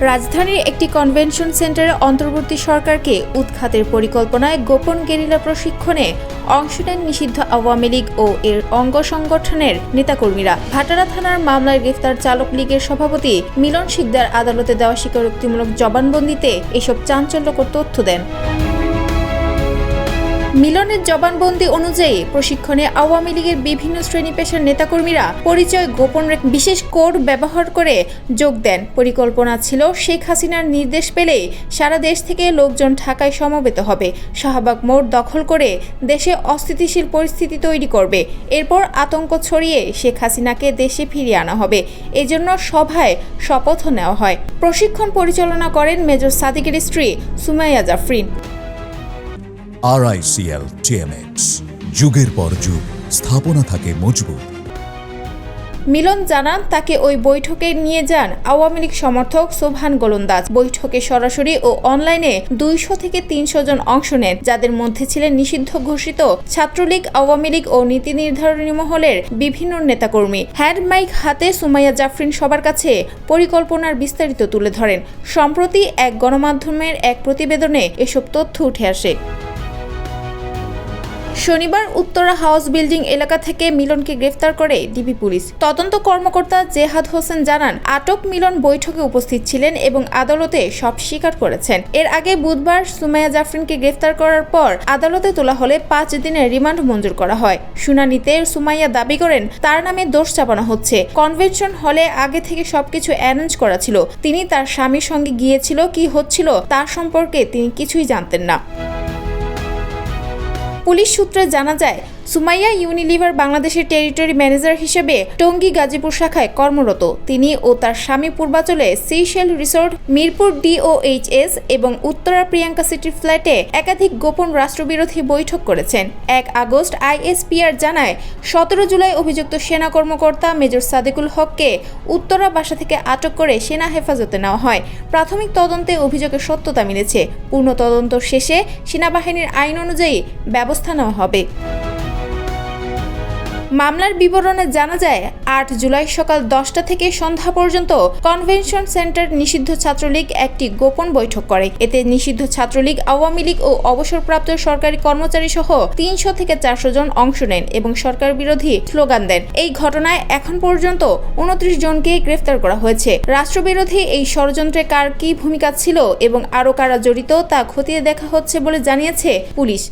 রাজধানীর একটি কনভেনশন সেন্টারে অন্তর্বর্তী সরকারকে উৎখাতের পরিকল্পনায় গোপন গেরিলা প্রশিক্ষণে অংশ নেন নিষিদ্ধ আওয়ামী লীগ ও এর অঙ্গ সংগঠনের নেতাকর্মীরা। ভাটারা থানার মামলায় গ্রেফতার চালক লীগের সভাপতি মিলন শিকদার আদালতে দেওয়া স্বীকারোক্তিমূলক জবানবন্দিতে এসব চাঞ্চল্যকর তথ্য দেন। মিলনের জবানবন্দি অনুযায়ী প্রশিক্ষণে আওয়ামী লীগের বিভিন্ন শ্রেণি পেশার নেতাকর্মীরা পরিচয় গোপন বিশেষ কোড ব্যবহার করে যোগ দেন। পরিকল্পনা ছিল শেখ হাসিনার নির্দেশ পেলেই সারা দেশ থেকে লোকজন ঢাকায় সমবেত হবে। শাহবাগ মোড় দখল করে দেশে অস্থিতিশীল পরিস্থিতি তৈরি করবে। এরপর আতঙ্ক ছড়িয়ে শেখ হাসিনাকে দেশে ফিরিয়ে আনা হবে। এজন্য সভায় শপথও নেওয়া হয়। প্রশিক্ষণ পরিচালনা করেন মেজর সাদিকের স্ত্রী সুমাইয়া জাফরিন। আরআইসিএল টিএমএক্স যুগের পর যুগ, স্থাপনা থাকে মজবুত। মিলন জানান, তাকে ওই বৈঠকে নিয়ে যান আওয়ামী লীগ সমর্থক সোভান গোলন্দাজ। বৈঠকে সরাসরি ও অনলাইনে দুইশো থেকে তিনশো জন অংশ নেন, যাদের মধ্যে ছিলেন নিষিদ্ধ ঘোষিত ছাত্রলীগ, আওয়ামী লীগ ও নীতি নির্ধারণী মহলের বিভিন্ন নেতাকর্মী। হ্যান্ড মাইক হাতে সুমাইয়া জাফরিন সবার কাছে পরিকল্পনার বিস্তারিত তুলে ধরেন। সম্প্রতি এক গণমাধ্যমের এক প্রতিবেদনে এসব তথ্য উঠে আসে। শনিবার উত্তরা হাউস বিল্ডিং এলাকা থেকে মিলনকে গ্রেফতার করে ডিবি পুলিশ। তদন্ত কর্মকর্তা জেহাদ হোসেন জানান, আটক মিলন বৈঠকে উপস্থিত ছিলেন এবং আদালতে সব স্বীকার করেছেন। এর আগে বুধবার সুমাইয়া জাফরিনকে গ্রেফতার করার পর আদালতে তোলা হলে পাঁচ দিনের রিমান্ড মঞ্জুর করা হয়। শুনানিতে সুমাইয়া দাবি করেন, তার নামে দোষ চাপানো হচ্ছে। কনভেনশন হলে আগে থেকে সবকিছু অ্যারেঞ্জ করা ছিল। তিনি তার স্বামীর সঙ্গে গিয়েছিল, কি হচ্ছিল তার সম্পর্কে তিনি কিছুই জানতেন না। পুলিশ সূত্রে জানা যায় সুমাইয়া ইউনিলিভার বাংলাদেশের টেরিটরি ম্যানেজার হিসেবে টঙ্গী গাজীপুর শাখায় কর্মরত। তিনি ও তার স্বামী পূর্বাচলে সিশেল রিসোর্ট মিরপুর ডিওএইচএস এবং উত্তরা প্রিয়াঙ্কা সিটির ফ্ল্যাটে একাধিক গোপন রাষ্ট্রবিরোধী বৈঠক করেছেন। এক আগস্ট আইএসপিআর জানায়, সতেরো জুলাই অভিযুক্ত সেনা কর্মকর্তা মেজর সাদেকুল হককে উত্তরা বাসা থেকে আটক করে সেনা হেফাজতে নেওয়া হয়। প্রাথমিক তদন্তে অভিযোগের সত্যতা মিলেছে। পূর্ণ তদন্ত শেষে সেনাবাহিনীর আইন অনুযায়ী ব্যবস্থা নেওয়া হবে। মামলার বিবরণে জানা যায়, আট জুলাই সকাল দশটা থেকে সন্ধ্যা পর্যন্ত কনভেনশন সেন্টার নিষিদ্ধ ছাত্রলীগ একটি গোপন বৈঠক করে। এতে নিষিদ্ধ ছাত্রলীগ, আওয়ামী লীগ ও অবসরপ্রাপ্ত সরকারি কর্মচারী সহ তিনশো থেকে চারশো জন অংশ নেন এবং সরকার বিরোধী স্লোগান দেন। এই ঘটনায় এখন পর্যন্ত উনত্রিশ জনকে গ্রেফতার করা হয়েছে। রাষ্ট্রবিরোধী এই ষড়যন্ত্রে কার কী ভূমিকা ছিল এবং আরও কারা জড়িত তা খতিয়ে দেখা হচ্ছে বলে জানিয়েছে পুলিশ।